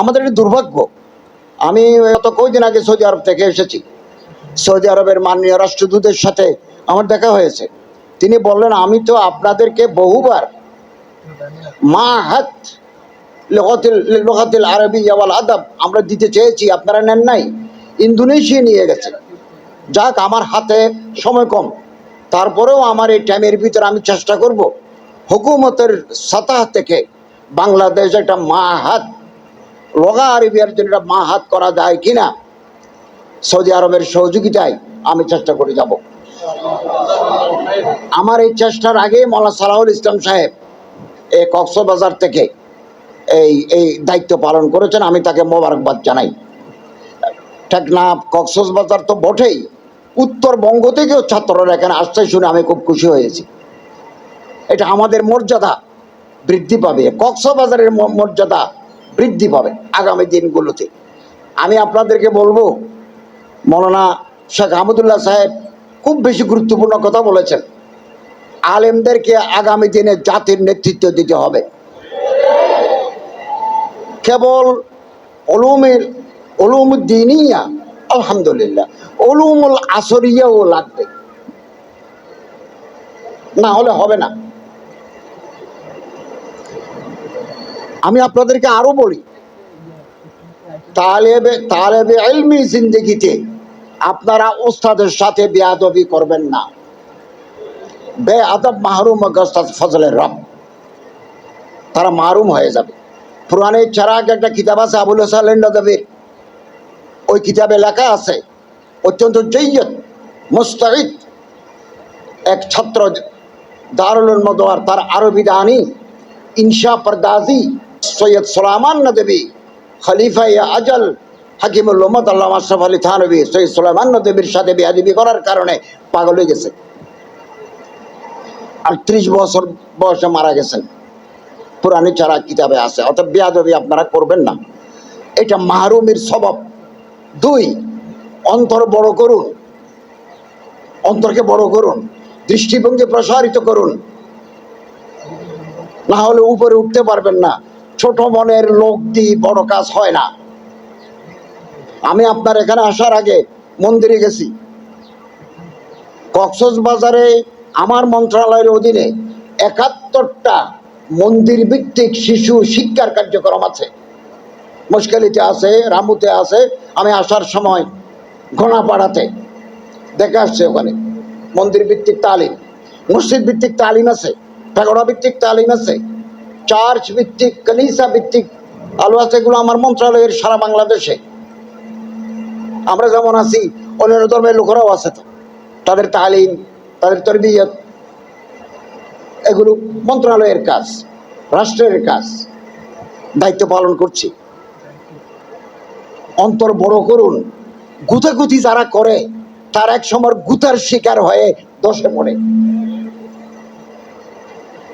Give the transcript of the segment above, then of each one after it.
আমাদের এটা দুর্ভাগ্য। আমি গত কয়েকদিন আগে সৌদি আরব থেকে এসেছি। সৌদি আরবের মাননীয় রাষ্ট্রদূতের সাথে আমার দেখা হয়েছে। তিনি বললেন, আমি তো আপনাদেরকে বহুবার মা হাত লোকাতিল আরবি জওয়াল আদাব আমরা দিতে চেয়েছি, আপনারা নেন নাই। ইন্দোনেশিয়া নিয়ে গেছে। যাক, আমার হাতে সময় কম। তারপরেও আমার এই টাইমের ভিতরে আমি চেষ্টা করব। হুকুমতের সাতাহ থেকে বাংলাদেশ একটা মা হাত লগা আরবিয়ার জন্য মা হাত করা যায় কিনা? সৌদি আরবের সহযোগিতায় আমি চেষ্টা করে যাব। আমার এই চেষ্টার আগে মৌলা সালাহুল ইসলাম সাহেব এই কক্সবাজার থেকে এই এই দায়িত্ব পালন করেছেন। আমি তাকে মোবারকবাদ জানাই। টেকনাফ কক্সবাজার তো বটেই। উত্তরবঙ্গ থেকেও ছাত্ররা এখানে আসতে শুনে আমি খুব খুশি হয়েছি। এটা আমাদের মর্যাদা বৃদ্ধি পাবে। কক্সবাজারের মর্যাদা বৃদ্ধি পাবে আগামী দিনগুলোতে। আমি আপনাদেরকে বলব, মৌলানা শেখ আহমদুল্লাহ সাহেব খুব বেশি গুরুত্বপূর্ণ কথা বলেছেন। আলেমদেরকে আগামী দিনে জাতির নেতৃত্ব দিতে হবে। কেবল অলুমের অলুমুদ্দিনিয়া আলহামদুলিল্লাহ অলুমুল আসরিয়াও লাগবে। না হলে হবে না। আমি আপনাদেরকে আরও বলি, তালেবে তালেবে জিন্দগিতে আপনারা ওস্তাদের সাথে বেয়াদবি করবেন না। বে আদব মাহরুম ফজলের রব। তারা মাহরুম হয়ে যাবে। পুরানে চারাক একটা কিতাব আছে, আবুল হাসান নদীর ওই কিতাবে লেখা আছে, অত্যন্ত জৈয়ত মুস্তাহিদ, এক ছাত্র দারুল মদোয়ার তার আরবি দানি ইনশা পরদাজি। সৈয়দ সোলামান নদী খলিফা ইয়া আজল, হাকিমুল উম্মদ আল্লাহ আশরাফ আলী থানবী, সৈয়দ সোলামান নদীর সাথে বেয়াদিবি করার কারণে পাগল হয়ে গেছে। আর ত্রিশ বছর বয়সে মারা গেছেন। পুরানি চারা কিতাবে আছে, অর্থাৎ বেয়াদবি আপনারা করবেন না। এটা মাহরুমের স্বভাব। দুই, অন্তর বড় করুন। অন্তরকে বড় করুন। দৃষ্টিভঙ্গি প্রসারিত করুন। না হলে উপরে উঠতে পারবেন না। ছোট মনের লোক দিয়ে বড় কাজ হয় না। আমি আপনার এখানে আসার আগে মন্দিরে গেছি। কক্সবাজারে আমার মন্ত্রণালয়ের অধীনে একাত্তরটা মন্দির ভিত্তিক শিশু শিক্ষার কার্যক্রম আছে। মুশকালিতে আছে, রামুতে আছে। আমি আসার সময় ঘোড়াপাড়াতে দেখে আসছে ওখানে। মন্দির ভিত্তিক তালিম মসজিদ ভিত্তিক তালিম আছে পেগড়া ভিত্তিক তালিম আছে। চার্চ ভিত্তিক কলিসা ভিত্তিক আলো আছে এগুলো আমার মন্ত্রণালয়ের সারা বাংলাদেশে। আমরা যেমন আছি, অন্যান্য ধর্মের লোকেরাও আছে তো। তাদের তালিম, তাদের তরবিয়ত, এগুলো মন্ত্রণালয়ের কাজ, রাষ্ট্রের কাজ, দায়িত্ব পালন করছি। অন্তর বড় করুন। গুতাগুতি যারা করে, তার এক সময় গুতার শিকার হয়ে দশে পড়ে।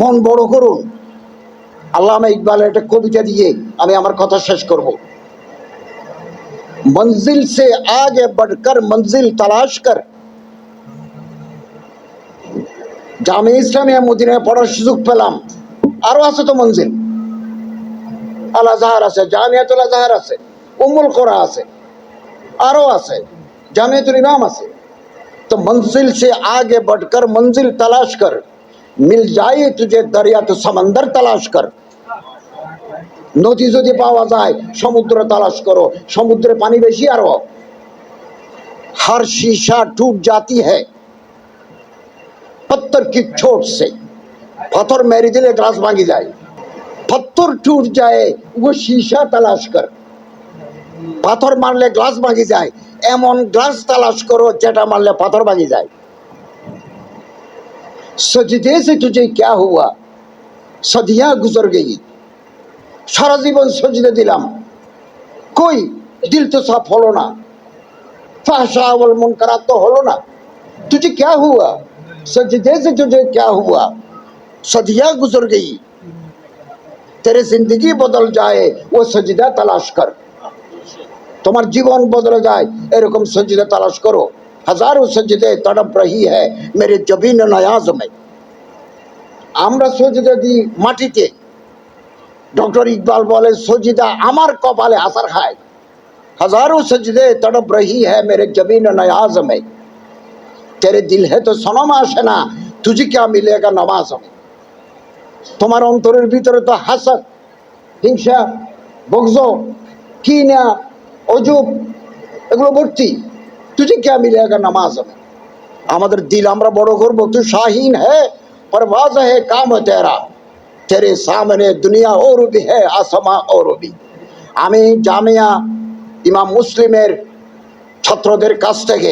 মন বড় করুন। আল্লামা ইকবালের একটা কবিতা দিয়ে আমি আমার কথা শেষ করব মঞ্জিল সে আগে बढ़कर मंजिल तलाश कर জামে ইসলামিয়া মদিনায় পড়ার সুযোগ পেলাম আরো আছে তো মঞ্জিল আল আজহার আছে জামিয়াতুল আজহার আছে উমুল কোরা আছে আরো আছে জামিয়াতুল ইমাম আছে তো मंजिल से आगे बढ़कर मंजिल तलाश कर मिल जाए तुझे दरिया तो समंदर तलाश कर নদী যদি পাওয়া যায় সমুদ্র তালাশ করো সমুদ্রে পানি বেশি আরো हर शीशा टूट जाती है पत्थर की चोट से पत्थर मेरे दिले ग्लास भांगी जाए पत्थर टूट जाए वो शीशा तलाश कर পাথর মারলে গ্লাস ভাঙি যায় এমন গ্লাস তালাশ করো যেটা মারলে পাথর ভাঙি যায় সজদে से तुझे क्या हुआ सदियां गुजर गई সারা জীবন সজদে দিলাম কই দিল তো সাফ হলো না ফাহশা ওয়াল মুনকারাত তো হলো না तुझे क्या हुआ सजदे से तुझे क्या हुआ सदियां गुजर गई तेरे जिंदगी बदल जाए वो सजदा तलाश कर তোমার জীবন বদলে যায় এরকম সজিদে তালাশ করো হাজারো সজিদে তড়প রহি है मेरे जबीन नयाज में আমরা সজিদে দিই মাটিতে डॉक्टर इकबाल बोले सजिदा अमर कपाले असर खाए हजारों सजदे तड़प रही है मेरे जमीन नयाज में तेरे दिल है तो सनम আসে না तुझे क्या मिलेगा नमाज में তোমার অন্তরের ভিতরে তো হাসাদ হিংসা বগজ কিনা অজুব এগুলো ভর্তি তুঝে কে মিলেগা নামাজ में আমাদের দিল আমরা বড় করবো তুই শাহিন है परवाज है काम है तेरा तेरे सामने दुनिया और भी है आसमा और भी আমি জামিয়া ইমাম মুসলিমের ছাত্রদের কাছ থেকে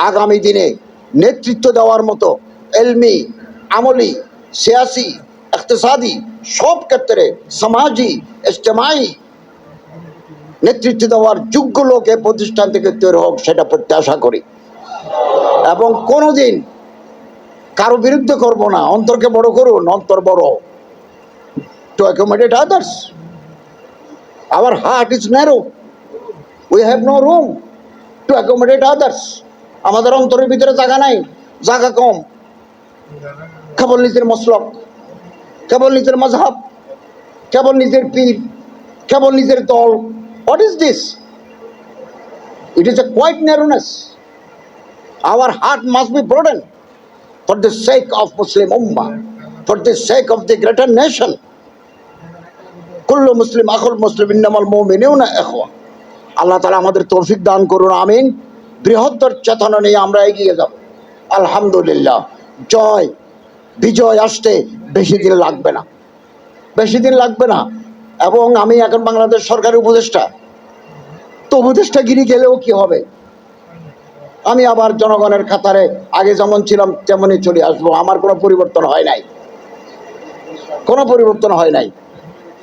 আগামী দিনে নেতৃত্ব দেওয়ার মতো এলমি আমলি সিয়াসি ইকতেসাদি সব ক্ষেত্রে সমাজি ইজতেমাই নেতৃত্ব দেওয়ার যোগ্য লোক এ প্রতিষ্ঠান থেকে তৈরি হোক সেটা প্রত্যাশা করি এবং কোনোদিন কারো বিরুদ্ধে করব না অন্তরকে বড় করুন অন্তর বড় to accommodate others our heart is narrow we have no room to accommodate others আমাদের অন্তরের ভিতরে জায়গা নাই জায়গা কম। কেবল নিজের মসলক কেবল নিজের মজহাব কেবল নিজের পীর কেবল নিজের দল। What is this it is a quite narrowness our heart must be broadened for the sake of Muslim Ummah, for the sake of the greater nation. কুল্লু মুসলিম আকুল মুসলিম ইন্নামাল মুমিনুনা ইখওয়া। আল্লাহ তাআলা আমাদের তৌফিক দান করুন, আমিন। বৃহত্তর চেতনা নিয়ে আমরা এগিয়ে যাব। আলহামদুলিল্লাহ। জয়, বিজয় আসতে বেশি দিন লাগবে না। বেশি দিন লাগবে না। এবং আমি এখন বাংলাদেশ সরকারের উপদেষ্টা। তো উপদেষ্টা উপদেষ্টাগিরি গেলেও কি হবে? আমি আবার জনগণের খাতারে আগে যেমন ছিলাম, তেমনই চলে আসব। আমার কোনো পরিবর্তন হয় নাই। কোনো পরিবর্তন হয় নাই।